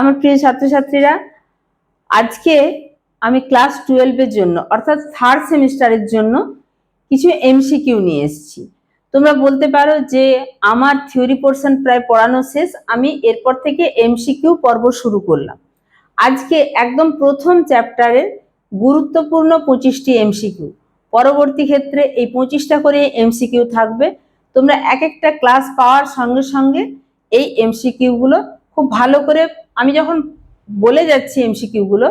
আমার প্রিয় ছাত্রছাত্রীরা, আজকে আমি ক্লাস টুয়েলভের জন্য, অর্থাৎ থার্ড সেমিস্টারের জন্য কিছু এমসিকিউ নিয়ে এসেছি। তোমরা বলতে পারো যে আমার থিওরি পোর্শন প্রায় পড়ানো শেষ, আমি এরপর থেকে এমসিকিউ পর্ব শুরু করলাম। আজকে একদম প্রথম চ্যাপ্টারের গুরুত্বপূর্ণ পঁচিশটি এমসিকিউ পরবর্তী ক্ষেত্রে এই পঁচিশটা করে এমসিকিউ থাকবে। তোমরা এক একটা ক্লাস পাওয়ার সঙ্গে সঙ্গে এই এমসিকিউগুলো খুব ভালো করে আমি যখন বলে যাচ্ছি এমসিকিউগুলো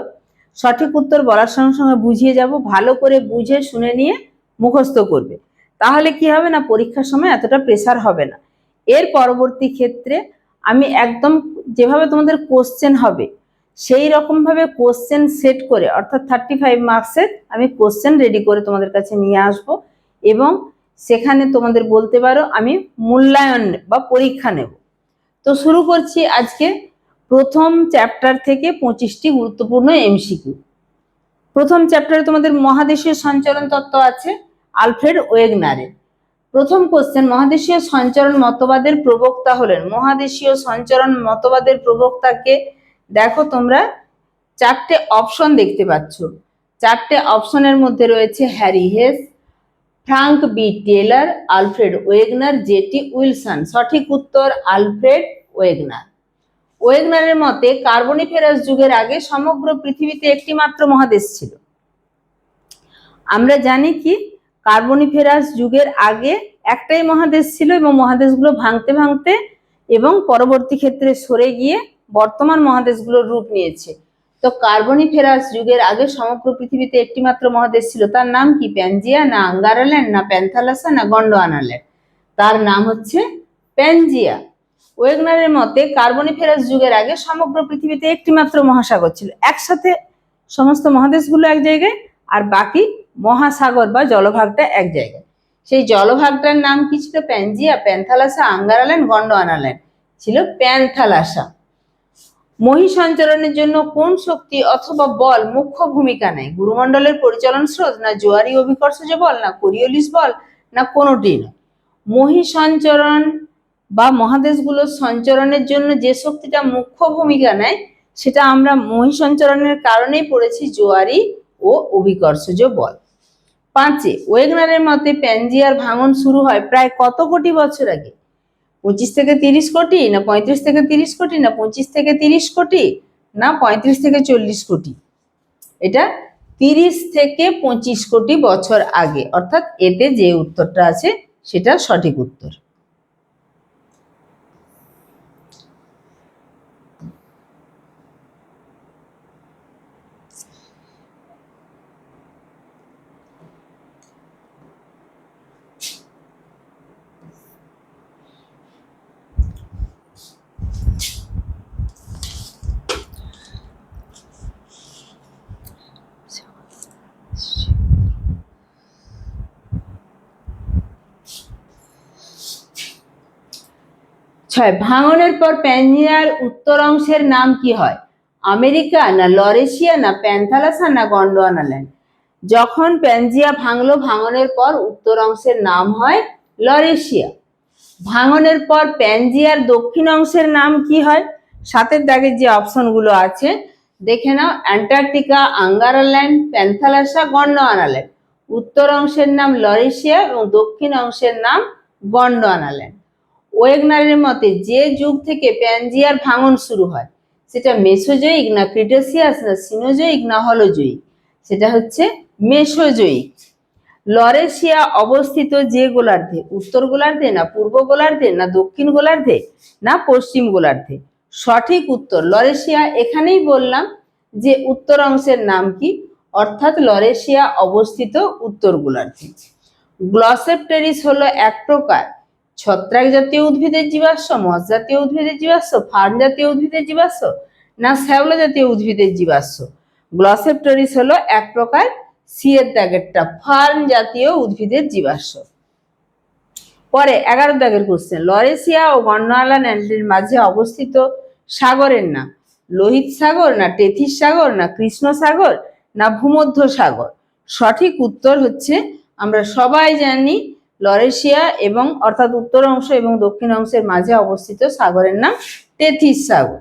সঠিক উত্তর বলার সঙ্গে সঙ্গে বুঝিয়ে যাব, ভালো করে বুঝে শুনে নিয়ে মুখস্থ করবে। তাহলে কি হবে না, পরীক্ষার সময় এতটা প্রেসার হবে না। এর পরবর্তী ক্ষেত্রে আমি একদম যেভাবে তোমাদের কোশ্চেন হবে, সেই রকমভাবে কোশ্চেন সেট করে, অর্থাৎ থার্টি ফাইভ মার্কসের আমি কোশ্চেন রেডি করে তোমাদের কাছে নিয়ে আসব এবং সেখানে তোমাদের বলতে পারো আমি মূল্যায়ন বা পরীক্ষা নেব। তো শুরু করছি আজকে প্রথম চ্যাপ্টার থেকে পঁচিশটি গুরুত্বপূর্ণ এমসিকিউ প্রথম চ্যাপ্টারে তোমাদের মহাদেশীয় সঞ্চরণ তত্ত্ব আছে, আলফ্রেড ওয়েগনারের। প্রথম কোশ্চেন মহাদেশীয় সঞ্চরণ মতবাদের প্রবক্তা হলেন। মহাদেশীয় সঞ্চরণ মতবাদের প্রবক্তাকে দেখো তোমরা, চারটে অপশন দেখতে পাচ্ছ। চারটে অপশনের মধ্যে রয়েছে Harry Hess, Frank B Taylor, Alfred Wegener J T Wilson. সঠিক উত্তর, আলফ্রেড ওয়েগনার। ওয়েগনারের মতে, কার্বনিফেরাস যুগের আগে সমগ্র পৃথিবীতে একটি মাত্র মহাদেশ ছিল। আমরা জানি কি, কার্বনিফেরাস যুগের আগে একটাই মহাদেশ ছিল এবং মহাদেশগুলো ভাঙতে ভাঙতে এবং পরবর্তী ক্ষেত্রে সরে গিয়ে বর্তমান মহাদেশগুলোর রূপ নিয়েছে। তো কার্বনিফেরাস যুগের আগে সমগ্র পৃথিবীতে একটি মাত্র মহাদেশ ছিল, তার নাম কি? প্যানজিয়া, না আঙ্গারাল্যান্ড, না প্যান্থালাসা, না গন্ডোয়ানাল্যান্ড? তার নাম হচ্ছে প্যানজিয়া। ওয়েগনারের মতে কার্বনিফেরাস যুগের আগে সমগ্র পৃথিবীতে একটি মাত্র মহাসাগর ছিল। একসাথে সমস্ত মহাদেশগুলো এক জায়গায় আর বাকি মহাসাগর বা জলভাগটা এক জায়গায়। সেই জলভাগটার নাম কি ছিল? প্যানজিয়া, প্যান্থালাসা আঙ্গারাল্যান্ড গন্ডোয়ানাল্যান্ড ছিল প্যান্থালাসা। মহি সঞ্চালনের জন্য কোন শক্তি অথবা বল মুখ্য ভূমিকা নেয়? গুরুমণ্ডলের পরিচালন স্রোত না জোয়ারি অভিকর্ষজ বল না কোরিওলিস বল না কোনোটি নয়। মহি সঞ্চরণ বা মহাদেশগুলোর সঞ্চরণের জন্য যে শক্তিটা মুখ্য ভূমিকা নেয়, সেটা আমরা মহি সঞ্চরণের কারণেই পড়েছি জোয়ারি ও অভিকর্ষজ বল পাঁচে, ওয়েগনারের মতে প্যানজিয়ার ভাঙন শুরু হয় প্রায় কত কোটি বছর আগে? পঁচিশ থেকে তিরিশ কোটি, না পঁয়ত্রিশ থেকে তিরিশ কোটি, না পঁচিশ থেকে তিরিশ কোটি, না পঁয়ত্রিশ থেকে চল্লিশ কোটি? এটা তিরিশ থেকে পঁচিশ কোটি বছর আগে। অর্থাৎ এতে যে উত্তরটা আছে, সেটা সঠিক উত্তর। ছয় ভাঙনের পর প্যানজিয়ার উত্তর অংশের নাম কি হয়? আমেরিকা না লরেশিয়া না প্যান্থালাসা না গন্ডোয়ানাল্যান্ড? যখন প্যানজিয়া ভাঙলো, ভাঙনের পর উত্তর অংশের নাম হয় লরেশিয়া। ভাঙনের পর প্যানজিয়ার দক্ষিণ অংশের নাম কি হয়? সাতের দাগের যে অপশনগুলো আছে, দেখে নাও। Antarctica, Angaraland, Panthalassa, Gondwanaland. উত্তর অংশের নাম লরেশিয়া এবং দক্ষিণ অংশের নাম গন্ডোয়ানাল্যান্ড। ওয়েগনারের মতে যে যুগ থেকে প্যানজিয়ার ভাঙন শুরু হয়, সেটা মেসোজয়িক না ক্রিটেসিয়াস না সিনোজয়িক না হলোজয়িক সেটা হচ্ছে মেসোজয়িক লরেশিয়া অবস্থিত যে গোলার্ধে, উত্তর গোলার্ধে না পূর্ব গোলার্ধে না দক্ষিণ গোলার্ধে না পশ্চিম গোলার্ধে? সঠিক উত্তর লরেশিয়া, এখানেই বললাম যে উত্তর অংশের নাম কি? অর্থাৎ লরেশিয়া অবস্থিত উত্তর গোলার্ধে। গ্লসেপটেরিস হলো এক প্রকার ছত্রাক জাতীয় উদ্ভিদের জীবাশ্ম মস জাতীয় উদ্ভিদের জীবাশ্ম ফার্ন জাতীয় উদ্ভিদের জীবাশ্ম না শ্যাওলা জাতীয় উদ্ভিদের জীবাশ্ম? গ্লসেপটরিস হলো এক প্রকার সিয়ের দাগেরটা ফার্ন জাতীয় উদ্ভিদের জীবাশ্ম। পরে এগারো দাগের কোশ্চেন লরেশিয়া ও গন্ডোয়ালা ল্যান্ডের মাঝে অবস্থিত সাগরের নাম লোহিত সাগর না টেথিস সাগর না কৃষ্ণ সাগর না ভূমধ্য সাগর সঠিক উত্তর হচ্ছে আমরা সবাই জানি লরেশিয়া এবং অর্থাৎ উত্তর অংশ এবং দক্ষিণ অংশের মাঝে অবস্থিত সাগরের নাম তেথিস সাগর।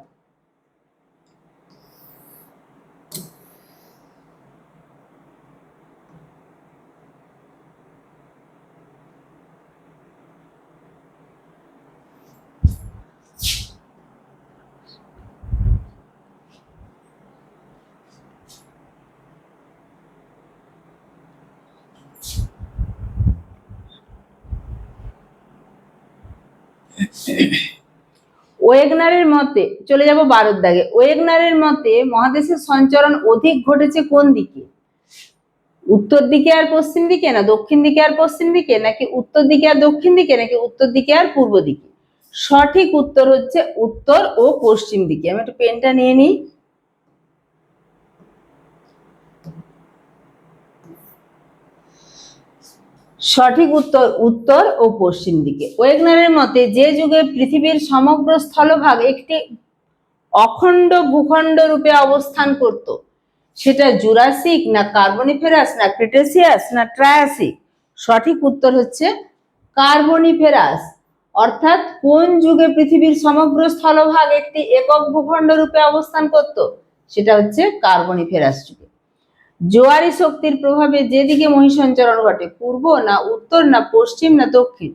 ওয়েগনারের মতে, চলে যাব বারোর দাগে, ওয়েগনারের মতে মহাদেশের সঞ্চরণ অধিক ঘটেছে কোন দিকে? উত্তর দিকে আর পশ্চিম দিকে না দক্ষিণ দিকে আর পশ্চিম দিকে নাকি উত্তর দিকে আর দক্ষিণ দিকে নাকি উত্তর দিকে আর পূর্ব দিকে? সঠিক উত্তর হচ্ছে উত্তর ও পশ্চিম দিকে। আমি একটু পেনটা নিয়ে নিই। সঠিক উত্তর উত্তর ও পশ্চিম দিকে। ওয়েগনারের মতে, যে যুগে পৃথিবীর সমগ্র স্থলভাগ একটি অখণ্ড ভূখণ্ড রূপে অবস্থান করত, সেটা জুরাসিক না কার্বনিফেরাস না ক্রিটেসিয়াস না ট্রায়াসিক। সঠিক উত্তর হচ্ছে কার্বনিফেরাস। অর্থাৎ, কোন যুগে পৃথিবীর সমগ্র স্থলভাগ একটি একক ভূখণ্ড রূপে অবস্থান করত, সেটা হচ্ছে কার্বনিফেরাস যুগে। জোয়ারি শক্তির প্রভাবে যেদিকে মহিসঞ্চরণ ঘটে, পূর্ব না উত্তর না পশ্চিম না দক্ষিণ,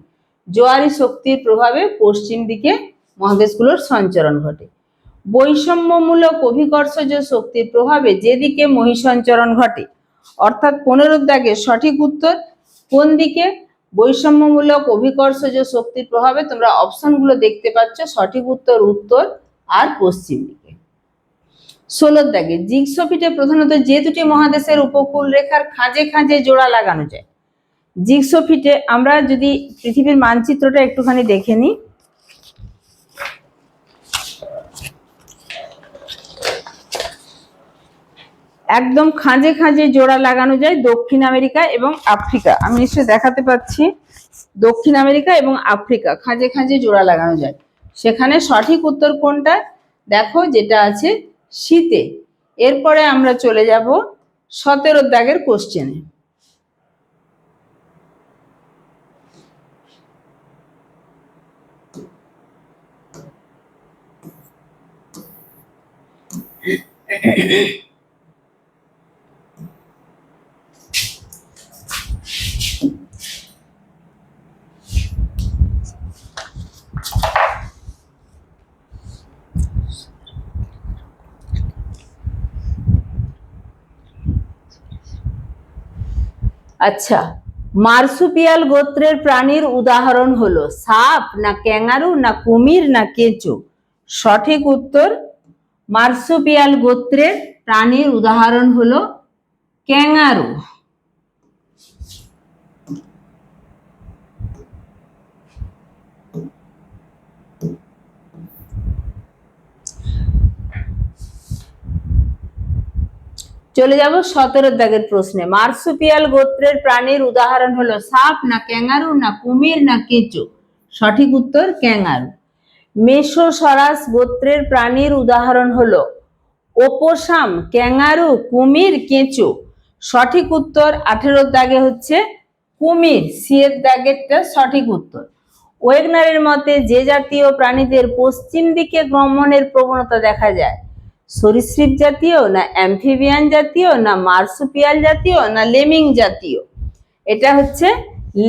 জোয়ারি শক্তির প্রভাবে পশ্চিম দিকে মহাদেশগুলোর সঞ্চরণ ঘটে। বৈষম্যমূলক অভিকর্ষজ শক্তির প্রভাবে যেদিকে মহিসঞ্চরণ ঘটে, অর্থাৎ পনেরো দাগে সঠিক উত্তর, কোন দিকে? বৈষম্যমূলক অভিকর্ষজ শক্তির প্রভাবে তোমরা অপশনগুলো দেখতে পাচ্ছ, সঠিক উত্তর উত্তর আর পশ্চিম দিকে। ষোলোর দাগে। জিগসোফিটে প্রধানত যে দুটি মহাদেশের উপকূল রেখার খাঁজে খাঁজে জোড়া লাগানো যায়। জিগসোফিটে আমরা যদি পৃথিবীর মানচিত্রটা একটুখানি দেখে নিই। একদম খাঁজে খাঁজে জোড়া লাগানো যায় দক্ষিণ আমেরিকা এবং আফ্রিকা। আমি নিশ্চয়ই দেখাতে পাচ্ছি দক্ষিণ আমেরিকা এবং আফ্রিকা। খাঁজে খাঁজে জোড়া লাগানো যায়। সেখানে সঠিক উত্তর কোনটা? দেখো যেটা আছে শীতে। এরপরে আমরা চলে যাব সতেরো দাগের কোশ্চেনে আচ্ছা মার্সুপিয়াল গোত্রের প্রাণীর উদাহরণ হলো সাপ, না ক্যাঙ্গারু না কুমির, না কেঁচো? সঠিক উত্তর, মার্সুপিয়াল গোত্রের প্রাণীর উদাহরণ হলো ক্যাঙ্গারু চলে যাব সতেরো দাগের প্রশ্নে। মার্সুপিয়াল গোত্রের প্রাণীর উদাহরণ হলো সাপ, না ক্যাঙ্গারু, না কুমির, না কেঁচো? সঠিক উত্তর, ক্যাঙ্গারু। মেসোসরাস গোত্রের প্রাণীর উদাহরণ হলো ওপোসাম, ক্যাঙ্গারু, কুমির, কেঁচো। সঠিক উত্তর আঠেরোর দাগে হচ্ছে কুমির। সিয়ের দাগেরটা সঠিক উত্তর। ওয়েগনারের মতে যে জাতীয় প্রাণীদের পশ্চিম দিকে গমনের প্রবণতা দেখা যায় সরীসৃপ জাতীয় না অ্যাম্ফিবিয়ান জাতীয় না মার্সুপিয়াল জাতীয় না লেমিং জাতীয়? এটা হচ্ছে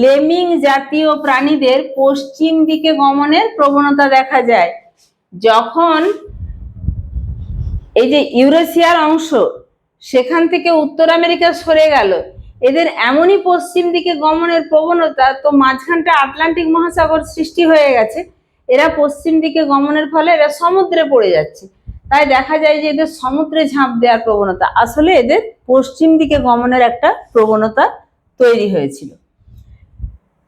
লেমিং জাতীয় প্রাণীদের পশ্চিম দিকে গমনের প্রবণতা দেখা যায়। যখন এই যে ইউরেশিয়ার অংশ সেখান থেকে উত্তর আমেরিকা সরে গেল, এদের এমনই পশ্চিম দিকে গমনের প্রবণতা তো মাঝখানটা আটলান্টিক মহাসাগর সৃষ্টি হয়ে গেছে, এরা পশ্চিম দিকে গমনের ফলে এরা সমুদ্রে পড়ে যাচ্ছে। তাই দেখা যায় যে এদের সমুদ্রে ঝাঁপ দেওয়ার প্রবণতা। আসলে এদের পশ্চিম দিকে গমনের একটা প্রবণতা তৈরি হয়েছিল।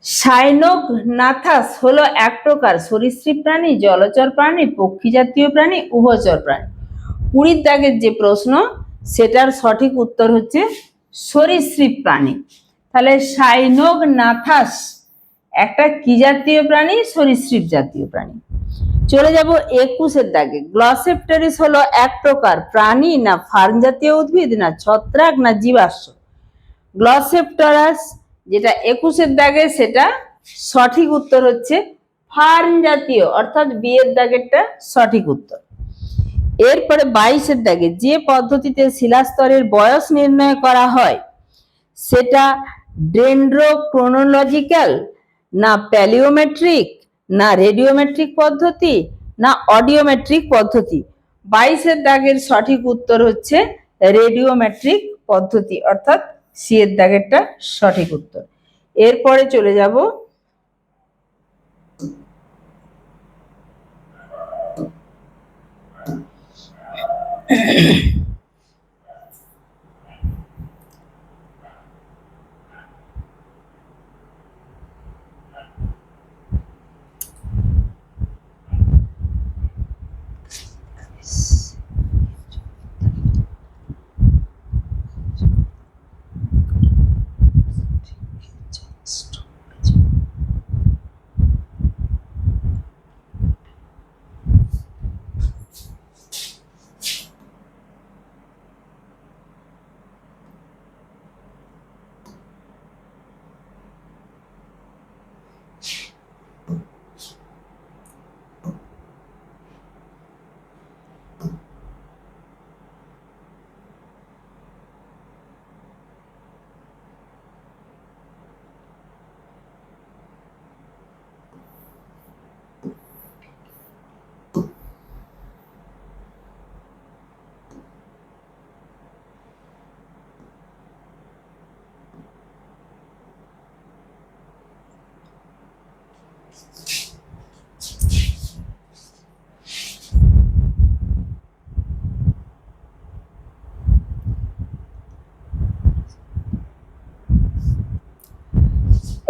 সাইনোগ নাথাস হলো এক প্রকার সরীসৃপ প্রাণী, জলচর প্রাণী পক্ষী জাতীয় প্রাণী, উভচর প্রাণী। কুড়ির দাগের যে প্রশ্ন, সেটার সঠিক উত্তর হচ্ছে সরীসৃপ প্রাণী। তাহলে সাইনোগ নাথাস একটা কি জাতীয় প্রাণী? সরীসৃপ জাতীয় প্রাণী। চলে যাব একুশের দাগে। গ্লসেপ্টারিস হলো এক প্রকার, প্রাণী না ফার্ন জাতীয় উদ্ভিদ, না ছত্রাক, না জীবাশ্ম। গ্লসেপ্টারাস, যেটা একুশের দাগে, সেটা সঠিক উত্তর হচ্ছে ফার্ন জাতীয়, অর্থাৎ বিয়ের দাগেরটা সঠিক উত্তর। এরপরে বাইশের দাগে, যে পদ্ধতিতে শিলাস্তরের বয়স নির্ণয় করা হয়, সেটা ডেন্ড্রোক্রোনোলজিক্যাল না প্যালিওমেট্রিক না রেডিওমেট্রিক পদ্ধতি, না অডিওমেট্রিক পদ্ধতি। বাইশের দাগের সঠিক উত্তর হচ্ছে রেডিওমেট্রিক পদ্ধতি, অর্থাৎ সি এর দাগেরটা সঠিক উত্তর। এরপরে চলে যাব।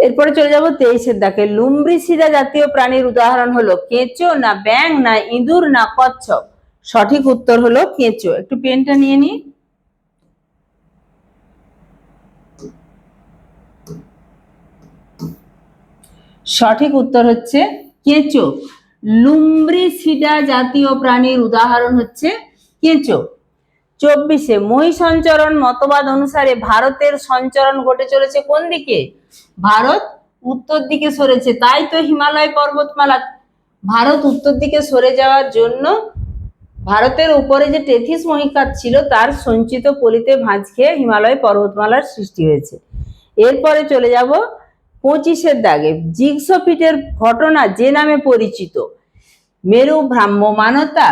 এরপরে চলে যাব তেইশের দাকে লুম্ব্রিসিরা জাতীয় প্রাণীর উদাহরণ হলো কেঁচো না ব্যাং না ইঁদুর না কচ্ছপ? সঠিক উত্তর হলো কেঁচো। একটু পেনটা নিয়ে নি। সঠিক উত্তর হচ্ছে কেঁচো। লুম্ব্রিসিডা জাতীয় প্রাণীর উদাহরণ হচ্ছে কেঁচো। চব্বিশে মহি সঞ্চরণ মতবাদ অনুসারে ভারতের সঞ্চরণ ঘটে চলেছে কোন দিকে? ভারত উত্তর দিকে সরেছে, তাই তো হিমালয় পর্বতমালা। ভারত উত্তর দিকে সরে যাওয়ার জন্য ভারতের উপরে যে টেথিস মহিকাত ছিল, তার সঞ্চিত পলিতে ভাঁজ খেয়ে হিমালয় পর্বতমালার সৃষ্টি হয়েছে। এরপরে চলে যাব পঁচিশের দাগে। জিগসোফিটের ঘটনা যে নামে পরিচিত। মেরু ভ্রাম্যমানতা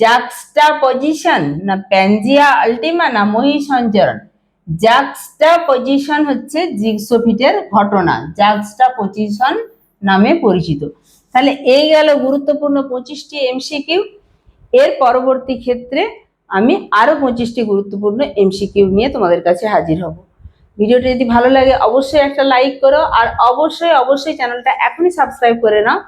জাক্সটা পজিশন না প্যানজিয়া আল্টিমা না মহি সঞ্চরণ জাক্সটা পজিশন হচ্ছে জিগসোফিটের ঘটনা জাক্সটা পজিশন নামে পরিচিত। তাহলে এই গেল গুরুত্বপূর্ণ পঁচিশটি এমসিকিউ এর পরবর্তী ক্ষেত্রে আমি আরও পঁচিশটি গুরুত্বপূর্ণ এমসিকিউ নিয়ে তোমাদের কাছে হাজির হব। ভিডিওটি যদি ভালো লাগে, অবশ্যই একটা লাইক করো আর অবশ্যই অবশ্যই চ্যানেলটা এখনই সাবস্ক্রাইব করে নাও।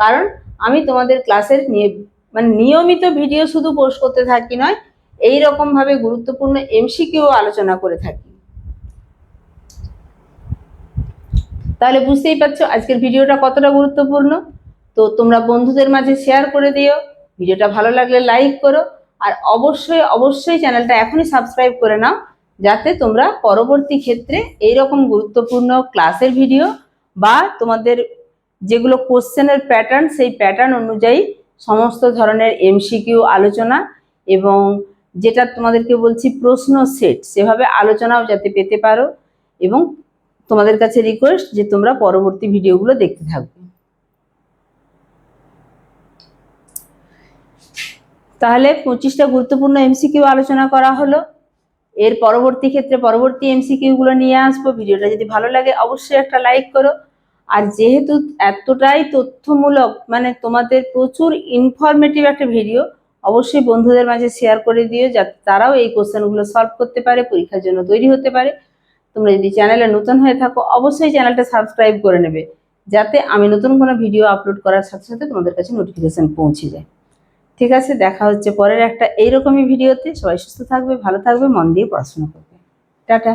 কারণ আমি তোমাদের ক্লাসের নিয়ে মানে নিয়মিত ভিডিও শুধু পোস্ট করতে থাকি নয় এই রকম ভাবে গুরুত্বপূর্ণ এমসিকিউ আলোচনা করে থাকি। তাহলে বুঝতেই পারছ আজকের ভিডিওটা কতটা গুরুত্বপূর্ণ। তো তোমরা বন্ধুদের মাঝে শেয়ার করে দিও, ভিডিওটা ভালো লাগলে লাইক করো, আর অবশ্যই অবশ্যই চ্যানেলটা এখনই সাবস্ক্রাইব করে নাও, যাতে তোমরা পরবর্তী ক্ষেত্রে এই রকম গুরুত্বপূর্ণ ক্লাসের ভিডিও বা তোমাদের যেগুলো কোশ্চেনের প্যাটার্ন সেই প্যাটার্ন অনুযায়ী সমস্ত ধরনের এমসিকিউ আলোচনা এবং যেটা তোমাদেরকে বলছি প্রশ্ন সেট সেভাবে আলোচনাও যাতে পেতে পারো এবং তোমাদের কাছে রিকোয়েস্ট যে তোমরা পরবর্তী ভিডিওগুলো দেখতে থাকবে। তাহলে পঁচিশটা গুরুত্বপূর্ণ এমসিকিউ আলোচনা করা হলো। এর পরবর্তী ক্ষেত্রে পরবর্তী এমসিকিউ গুলো নিয়ে আসব। ভিডিওটা যদি ভালো লাগে, অবশ্যই একটা লাইক করো। আর যেহেতু এতটাই তথ্যমূলক মানে তোমাদের প্রচুর ইনফরমেটিভ একটা ভিডিও অবশ্যই বন্ধুদের মাঝে শেয়ার করে দিও যাতে তারাও এই কোশ্চেনগুলো সলভ করতে পারে, পরীক্ষার জন্য তৈরি হতে পারে। তোমরা যদি চ্যানেলে নতুন হয়ে থাকো, অবশ্যই চ্যানেলটা সাবস্ক্রাইব করে নেবে, যাতে আমি নতুন কোনো ভিডিও আপলোড করার সাথে সাথে তোমাদের কাছে নোটিফিকেশান পৌঁছে যায়। ঠিক আছে, দেখা হচ্ছে পরের একটা এইরকমই ভিডিওতে সবাই সুস্থ থাকবে, ভালো থাকবে, মন দিয়ে পড়াশোনা করবে। টাটা।